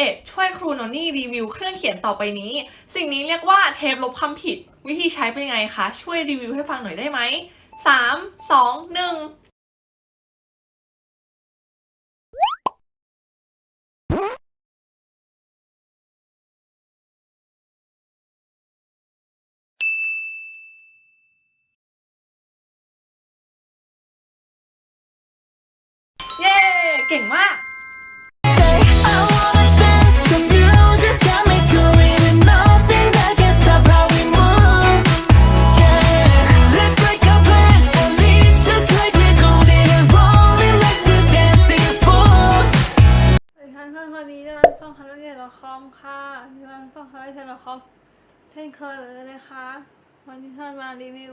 เอกช่วยครูโนนี่รีวิวเครื่องเขียนต่อไปนี้ สิ่งนี้เรียกว่าเทปลบคำผิด วิธีใช้เป็นไงคะ ช่วยรีวิวให้ฟังหน่อยได้ไหมสามสองหนึ่งเย้ เก่งมาก วันนี้จะต้องคณะเรียนละคอมค่ะจะต้องคณะเรียนละคอมเช่นเคยเหมือนกันนะคะ วันนี้ท่านมารีวิว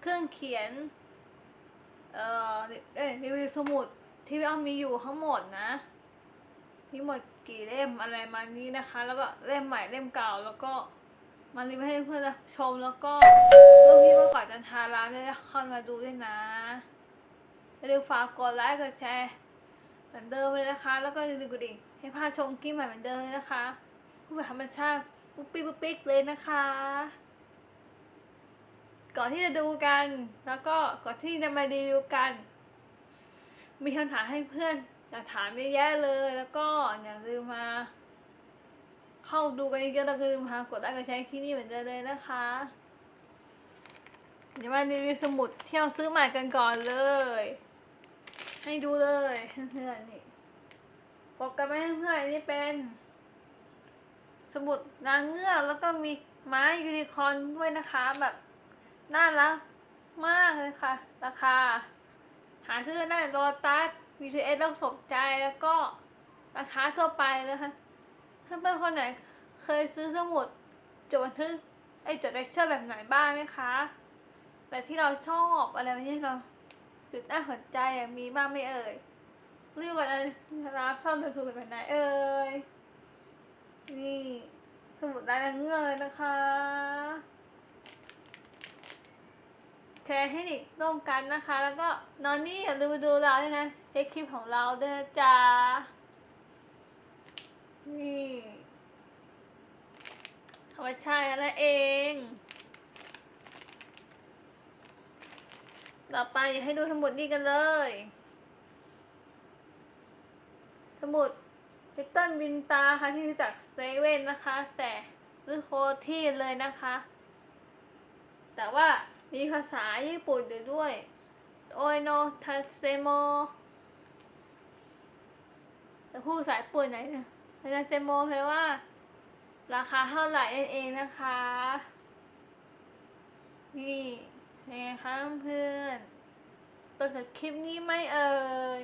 เครื่องเขียน เอ่อเอ้รีวิวสมุดที่พี่อ้อมมีอยู่ทั้งหมดนะ มีหมดกี่เล่มอะไรมานี้นะคะ แล้วก็เล่มใหม่เล่มเก่าแล้วก็มารีวิวให้เพื่อนๆชมแล้วก็รูปที่เมื่อก่อนจันทาร้านเนี่ยเข้ามาดูด้วยนะอย่าลืมฝากกดไลค์กดแชร์เหมือนเดิมเลยนะคะ แล้วก็อย่าลืมกดดิ่ง ให้พาชมคลิปใหม่เหมือนเดิมเลยนะคะพูดแบบธรรมชาติปุ๊กปิ๊กปุ๊กปิ๊กเลยนะคะ ก่อนที่จะดูกัน แล้วก็ก่อนที่จะมารีวิวกัน มีคำถามให้เพื่อนอยากถามเยอะแยะเลย แล้วก็อย่าลืมมา เข้าดูกันเยอะๆแล้วก็ลืมมากดไลค์กดแชร์ที่นี่เหมือนเดิมเลยนะคะเดี๋ยวมารีวิวสมุดที่เราซื้อใหม่กันก่อนเลย ให้ดูเลยเพื่อนๆนี่ กกันไหมเพื่อนนี่เป็น สมุดนางเงือกแล้วก็มีไม้ยูนิคอร์นด้วยนะคะแบบน่ารักมากเลยค่ะ ราคา หาซื้อได้โรตัส BTS แล้วสมใจแล้วก็ราคาทั่วไปเลยค่ะถ้าเพื่อนคนไหนเคยซื้อสมุดจดบันทึกไอ้จดเลคเชอร์แบบไหนบ้างไหมคะแบบที่เราชอบอะไรแบบนี้เราจุดน่าสนใจอะมีบ้างไม่เอ่ย รียกว่าอะไรรับชอบดูถูกแบบไหนเอ่ยนี่สมุดลายนางเงือกเลยนะคะแชร์ให้ดิร่วมกันนะคะ แล้วก็นอนนี่อย่าลืมมาดูเราด้วยนะเช็คคลิปของเราด้วยนะจ๊ะนี่ธรรมชาตินั่นเอง ต่อไปอยากให้ดูสมุดนี่กันเลย สมุดลิตเติ้ลวินตาค่ะที่ซื้อจากเซเว่นนะคะ แต่ซื้อโคที่เลยนะคะ แต่ว่ามีภาษาญี่ปุ่นอยู่ด้วยโอโนทัเซโมจะพูดภาษาญี่ปุ่นไหนเนี่ยทัเซโมแปลว่า ราคาเท่าไหร่นั่นเองนะคะ นี่ไงคะเพื่อนตัวกับคลิปนี้ไม่เอ่ย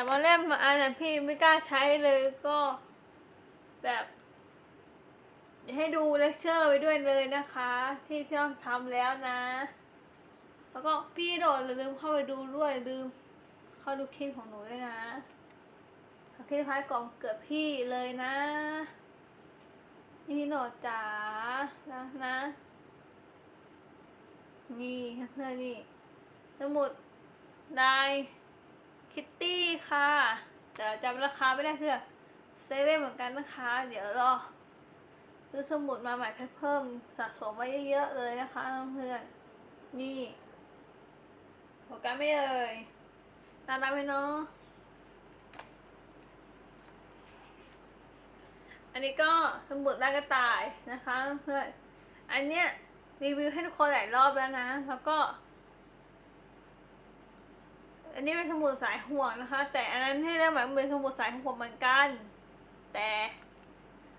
แต่มาเล่มมาอันนะพี่ไม่กล้าใช้เลยก็แบบให้ดูเลคเชอร์ไว้ด้วยเลยนะคะ ที่ที่ต้องทำแล้วนะ แล้วก็พี่โดดลืมเข้าไปดูด้วยลืม เข้าดูคลิปของหนูด้วยนะโอเคพายกล่องเกิดพี่เลยนะ นี่โหนดจ๋านะนะ นี่เพื่อนนี่สมุดลาย คิตตี้ค่ะแต่จำราคาไม่ได้คือเซเว่นเหมือนกันนะคะ เดี๋ยวรอซื้อสมุดมาใหม่เพิ่มสะสมไว้เยอะๆเลยนะคะเพื่อนนี่โฟกัสไม่เอ่ยน่ารักไหมเนาะอันนี้ก็สมุดลายกระต่ายนะคะเพื่อนอันเนี้ยรีวิวให้ทุกคนหลายรอบแล้วนะ แล้วก็ อันนี้เป็นสมุดสายห่วงนะคะ แต่อันนั้นที่เรียกหมายเป็นสมุดสายห่วงเหมือนกัน แต่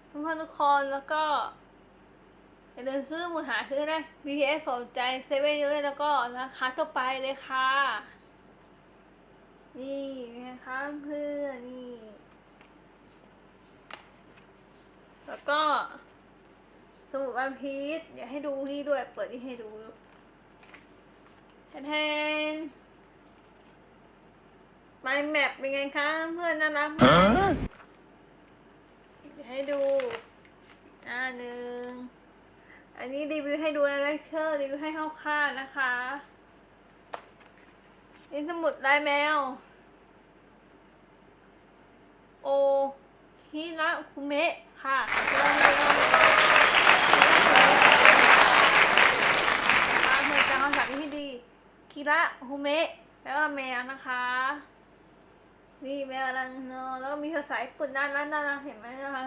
เพื่อนทุกคนแล้วก็อย่าลืมซื้อสมุดหาซื้อได้ BTS สนใจเซเว่นเลยแล้วก็ราคาทั่วไปเลยค่ะ นี่นะคะเพื่อนนี่ แล้วก็ สมุดวันพีชเดี๋ยวให้ดูนี่ด้วย เปิดนี่ให้ดูแทน ไมแมปเป็นไงคะเพื่อนน่ารักไหมเดี๋ยวให้ดู อ่าหนึ่ง อันนี้รีวิวให้ดูในเลคเชอร์รีวิวให้คร่าวๆนะคะ นี่สมุดลายแมว โอฮิโนคุเมะค่ะคิระคุเมะนะคะเหมือนการคำศัพท์ที่ดี คิระคุเมะแล้วก็แมวนะคะ นี่แมวรังนอแล้วก็มีภาษาญี่ปุ่นน่ารักน่ารักเห็นไหมนะคะ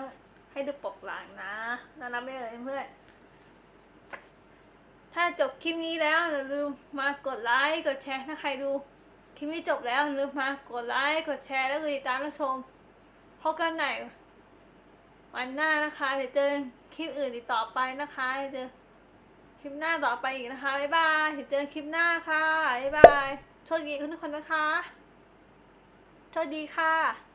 ให้ดูปกหลังนะน่ารักไหมเอ่ยเพื่อนถ้าจบคลิปนี้แล้วอย่าลืมมากดไลค์กดแชร์ถ้าใครดูคลิปนี้จบแล้วอย่าลืมมากดไลค์กดแชร์แล้วก็ติดตามรับชมพบกันใหม่วันหน้านะคะเดี๋ยวเจอคลิปอื่นอีกต่อไปนะคะเดี๋ยวเจอคลิปหน้าต่อไปอีกนะคะบ๊ายบายเดี๋ยวเจอคลิปหน้าค่ะบ๊ายบายโชคดีทุกคนนะคะ สวัสดีค่ะ